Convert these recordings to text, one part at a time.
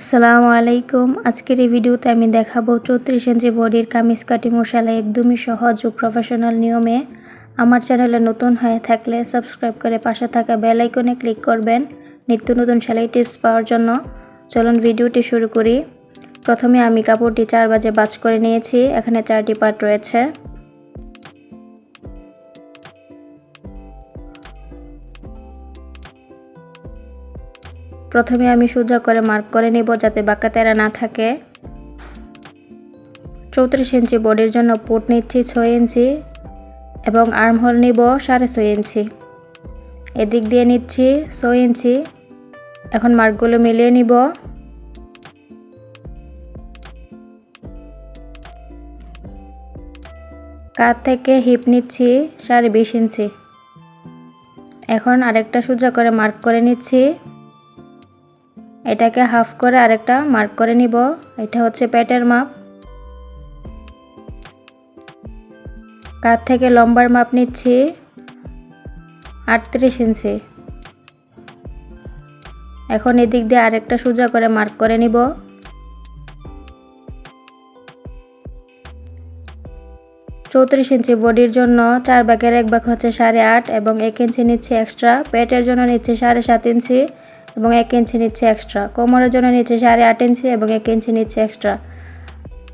আসসালামু আলাইকুম। আজকের এই ভিডিওতে আমি দেখাবো চৌত্রিশ ইঞ্চি বডির কামিজ কাটিং সেলাই একদমই সহজ ও প্রফেশনাল নিয়মে। আমার চ্যানেলে নতুন হয়ে থাকলে সাবস্ক্রাইব করে পাশে থাকা বেল আইকনে ক্লিক করবেন নিত্য নতুন সেলাই টিপস পাওয়ার জন্য। চলুন ভিডিওটি শুরু করি। প্রথমে আমি কাপড়টি চার বাজে বাজ করে নিয়েছি। এখানে চারটি পার্ট রয়েছে। প্রথমে আমি সোজা করে মার্ক করে নিব যাতে বাঁকা তেরা না থাকে। চৌত্রিশ ইঞ্চি বডির জন্য পুট নিচ্ছি ছয় ইঞ্চি এবং আর্ম হোল নিব সাড়ে ছয় ইঞ্চি। এদিক দিয়ে নিচ্ছি ছয় ইঞ্চি। এখন মার্কগুলো মিলিয়ে নিব। কাত থেকে হিপ নিচ্ছি সাড়ে বিশ ইঞ্চি। এখন আরেকটা সোজা করে মার্ক করে নিচ্ছি। এটাকে হাফ করে আরেকটা মার্ক করে নিব। এটা হচ্ছে পেটের মাপ। কাত থেকে লম্বার মাপ নিচ্ছি। আটত্রিশ ইঞ্চি। এখন এদিক দিয়ে আরেকটা সোজা করে মার্ক করে নিব। চৌত্রিশ ইঞ্চি বডির জন্য চার ভাগের এক ভাগ হচ্ছে সাড়ে আট এবং এক ইঞ্চি নিচ্ছে এক্সট্রা। পেটের জন্য নিচ্ছে সাড়ে সাত ইঞ্চি। এবং এক ইঞ্চি নিচ্ছে এক্সট্রা কোমরের জন্য নিচ্ছে সাড়ে আট ইঞ্চি এবং এক ইঞ্চি নিচ্ছে এক্সট্রা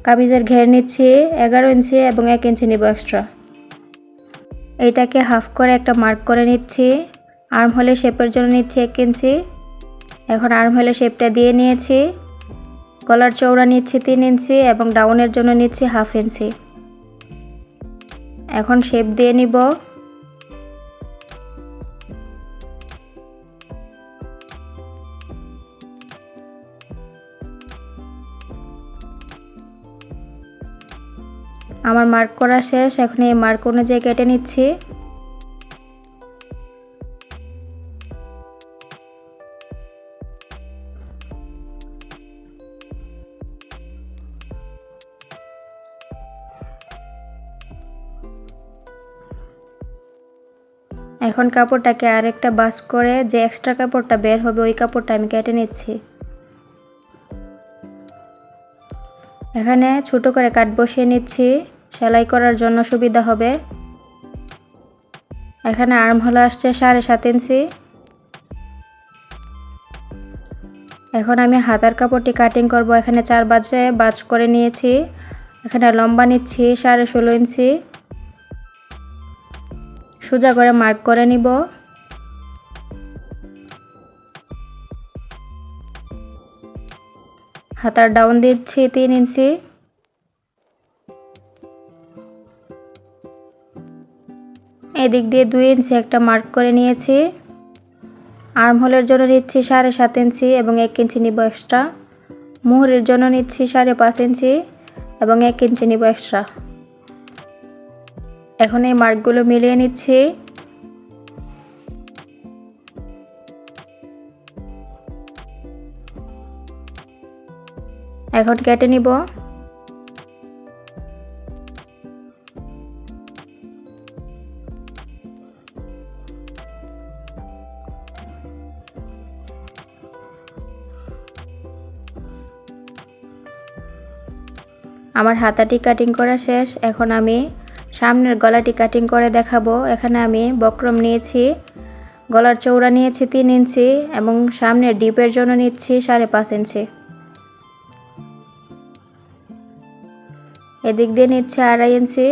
কামিজের ঘের নিচ্ছি এগারো ইঞ্চি এবং এক ইঞ্চি নিব এক্সট্রা এইটাকে হাফ করে একটা মার্ক করে নিচ্ছি। আর্ম হলে শেপের জন্য নিচ্ছি এক ইঞ্চি। এখন আর্ম হলে শেপটা দিয়ে নিয়েছি। গলার চৌড়া নিচ্ছি তিন ইঞ্চি এবং ডাউনের জন্য নিচ্ছি হাফ ইঞ্চি। এখন শেপ দিয়ে নিব। আমার মার্ক করা শেষ, এখন এই মার্ক অনুযায়ী কেটে নিচ্ছি। এখন কাপড়টাকে আরেকটা বাস করে যে এক্সট্রা কাপড়টা বের হবে, ওই কাপড়টা আমি কেটে নিচ্ছি। এখানে ছোট করে কাট বসিয়ে নিচ্ছি। সেলাই করার জন্য সুবিধা হবে। এখানে আর্ম হলো আসছে সাড়ে সাত ইঞ্চি। এখন আমি হাতার কাপড়টি কাটিং করব। এখানে চার বাজে, বাজ করে নিয়েছি। এখানে লম্বা নিচ্ছি, সাড়ে ষোলো ইঞ্চি। সোজা করে মার্ক করে নিব। হাতার ডাউন দিচ্ছি তিন ইঞ্চি। এদিক দিয়ে দুই ইঞ্চি একটা মার্ক করে নিয়েছি। আর্ম হোলের জন্য নিচ্ছি সাড়ে সাত ইঞ্চি এবং এক ইঞ্চি নিব এক্সট্রা। মুহুরের জন্য নিচ্ছি সাড়ে পাঁচ ইঞ্চি এবং এক ইঞ্চি নিব এক্সট্রা। এখন এই মার্কগুলো মিলিয়ে নিচ্ছি। এখন কেটে নিব। আমার হাতাটি কাটিং করা শেষ। এখন আমি সামনের গলাটি কাটিং করে দেখাবো। এখানে আমি বক্রম নিয়েছি, গলার চৌড়া নিয়েছি তিন ইঞ্চি এবং সামনের ডিপের জন্য নিচ্ছি সাড়ে পাঁচ ইঞ্চি। এদিক দিয়ে নিচ্ছে আড়াই ইঞ্চি।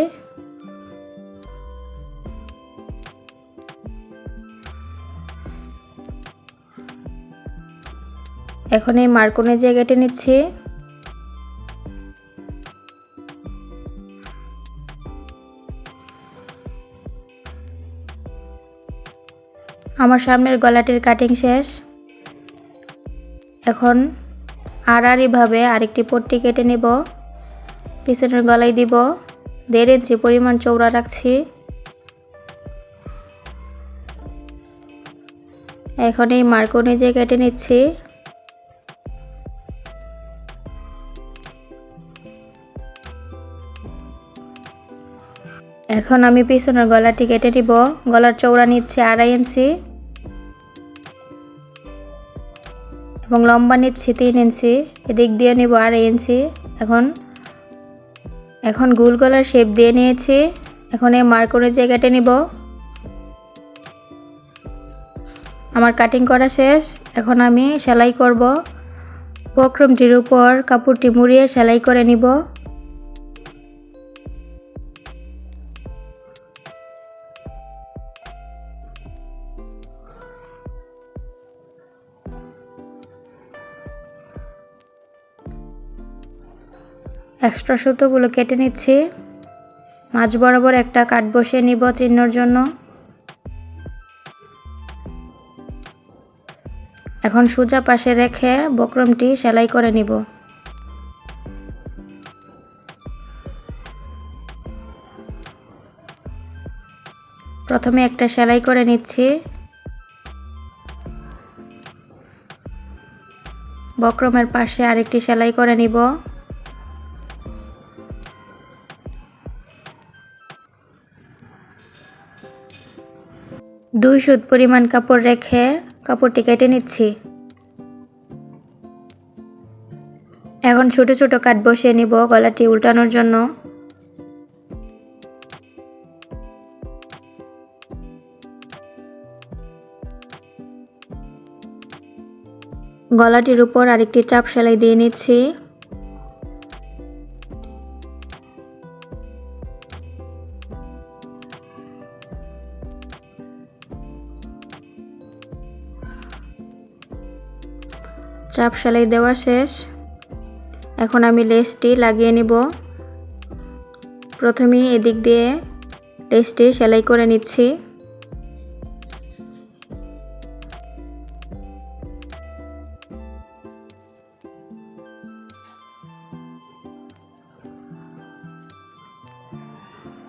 এখন এই মার্কনে জায়গাটি নিচ্ছি। আমার সামনের গলাটির কাটিং শেষ। এখন আড়াআড়িভাবে আরেকটি পট্টি কেটে নেব। পিছনের গলায় দিব। দেড় ইঞ্চি পরিমাণ চৌড়া রাখছি। এখন এই মার্ক অনুযায়ী কেটে নিচ্ছি। এখন আমি পিছনের গলাটি কেটে নিব। গলার চৌড়া নিচ্ছে আড়াই ইঞ্চি। এবং লম্বা নিচ্ছি তিন ইঞ্চি, এদিক দিয়ে নেব আড়াই ইঞ্চি। এখন এখন গোল গলার শেপ দিয়ে নিয়েছি। এখন এই মার্কনের জায়গাটা নিব। আমার কাটিং করা শেষ। এখন আমি সেলাই করব। বক্রমটির উপর কাপড়টি মুড়িয়ে সেলাই করে নিব। এক্সট্রা সুতোগুলো কেটে নিচ্ছি। মাঝ বরাবর একটা কাট বসিয়ে নিব চিহ্নর জন্য। এখন সোজা পাশে রেখে বক্রমটি সেলাই করে নিব। প্রথমে একটা সেলাই করে নিচ্ছি। বক্রমের পাশে আরেকটি সেলাই করে নিব। দুই সুত পরিমাণ কাপড় রেখে কাপড়টি কেটে নিচ্ছি। এখন ছোট ছোট কাট বসিয়ে নিব গলাটি উল্টানোর জন্য। গলাটির উপর আরেকটি চাপ সেলাই দিয়ে নিচ্ছি। চাপ সেলাই দেওয়া শেষ। এখন আমি লেসটি লাগিয়ে নিব। প্রথমেই এদিক দিয়ে লেসটি সেলাই করে নিচ্ছি।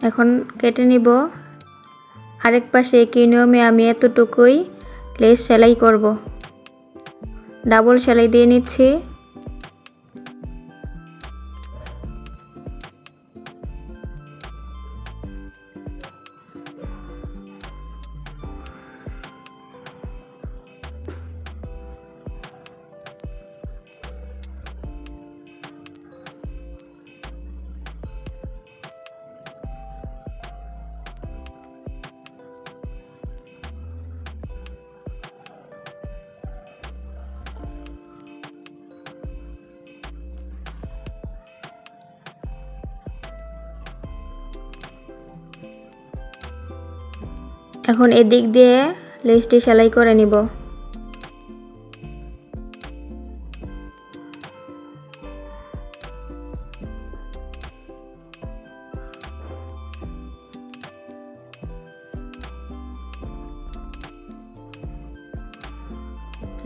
এখন কেটে নিব। আরেক পাশে একই নিয়মে আমি এতটুকুই লেস সেলাই করব। ডাবল সেলাই দিয়ে নিচ্ছি। এখন এদিক দিয়ে লেসটি সেলাই করে নিব।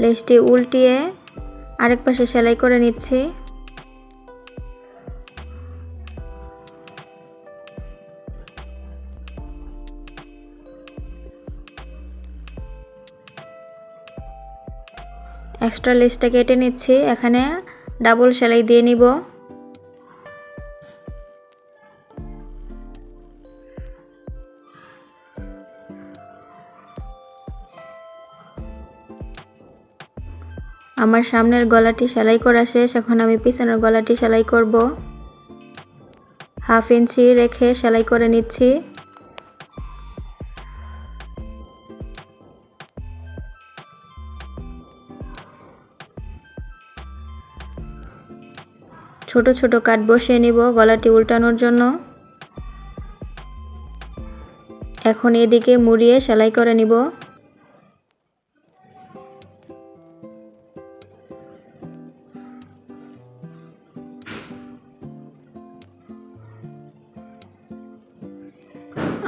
লেসটি উল্টিয়ে আরেক পাশে সেলাই করে নিচ্ছি। এক্সট্রা লেসটা কেটে নিচ্ছি, এখানে ডাবল সেলাই দিয়ে নিব। আমার সামনের গলাটি সেলাই করা শেষ, এখন আমি পিছনের গলাটি সেলাই করব। হাফ ইঞ্চি রেখে সেলাই করে নিচ্ছি। ছোট ছোট কাট বসিয়ে নিব গলাটি উল্টানোর জন্য। এখন এদিকে মুড়িয়ে সেলাই করে নিব।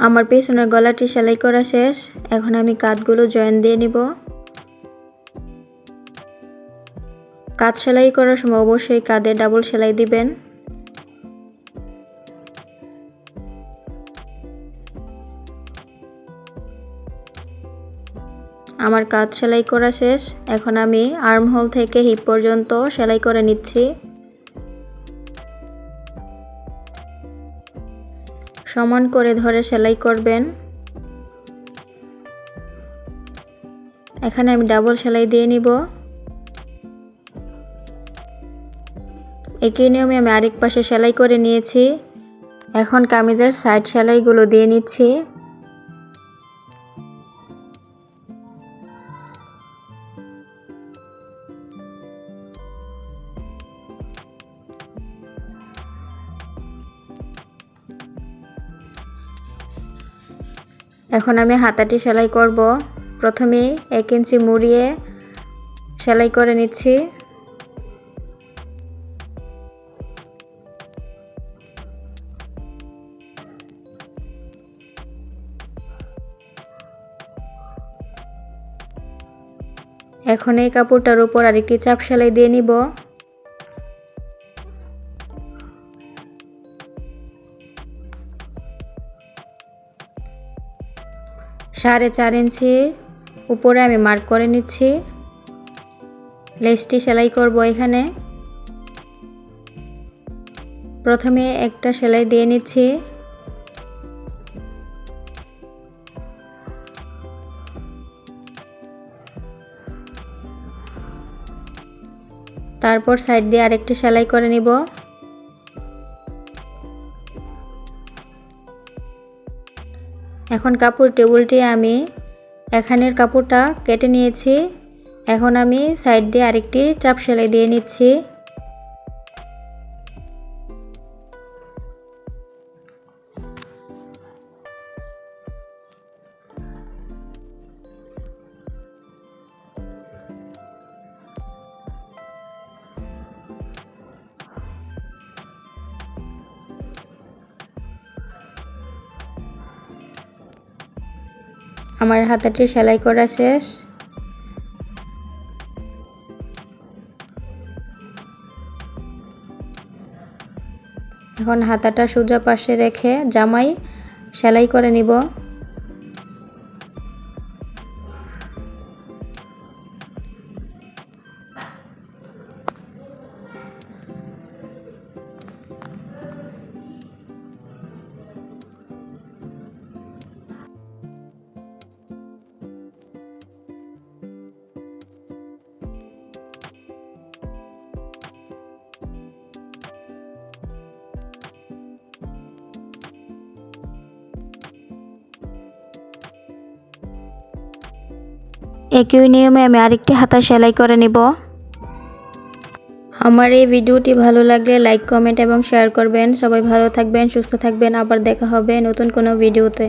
আমার পেছনের গলাটি সেলাই করা শেষ। এখন আমি কাঁধগুলো জয়েন দিয়ে নিব। কাঁধ সেলাই করার সময় অবশ্যই কাঁধে ডাবল সেলাই দিবেন। আমার কাজ সেলাই করা শেষ। এখন আমি আর্ম হোল থেকে হিপ পর্যন্ত সেলাই করে নিচ্ছি। সমান করে ধরে সেলাই করবেন। এখানে আমি ডাবল সেলাই দিয়ে নিব। একই নিয়মে আমি আরেক পাশে সেলাই করে নিয়েছি। এখন কামিজের সাইড সেলাইগুলো দিয়ে নিচ্ছি। এখন আমি হাতাটি সেলাই করব। প্রথমে এক ইঞ্চি মুড়িয়ে সেলাই করে নিচ্ছি। এখন এই কাপড়টার উপর আরেকটি চাপ সেলাই দিয়ে নিব। সাড়ে চার ইঞ্চি উপরে আমি মার্ক করে নিচ্ছি। লেসটি সেলাই করব এখানে। প্রথমে একটা সেলাই দিয়ে নিচ্ছি। তারপর সাইড দিয়ে আরেকটি সেলাই করে নিব। এখন কাপড় টেবিলটি আমি এখানের কাপড়টা কেটে নিয়েছি। এখন আমি সাইড দিয়ে আরেকটি চাপ সেলাই দিয়ে নিচ্ছি। আমার হাতাটি সেলাই করা শেষ। এখন হাতাটা সোজা পাশে রেখে জামাই সেলাই করে নিব। একই নিয়মে আমি আরেকটি হাতা সেলাই করে নেব। আমার এই ভিডিওটি ভালো লাগলে লাইক, কমেন্ট এবং শেয়ার করবেন। সবাই ভালো থাকবেন, সুস্থ থাকবেন। আবার দেখা হবে নতুন কোনো ভিডিওতে।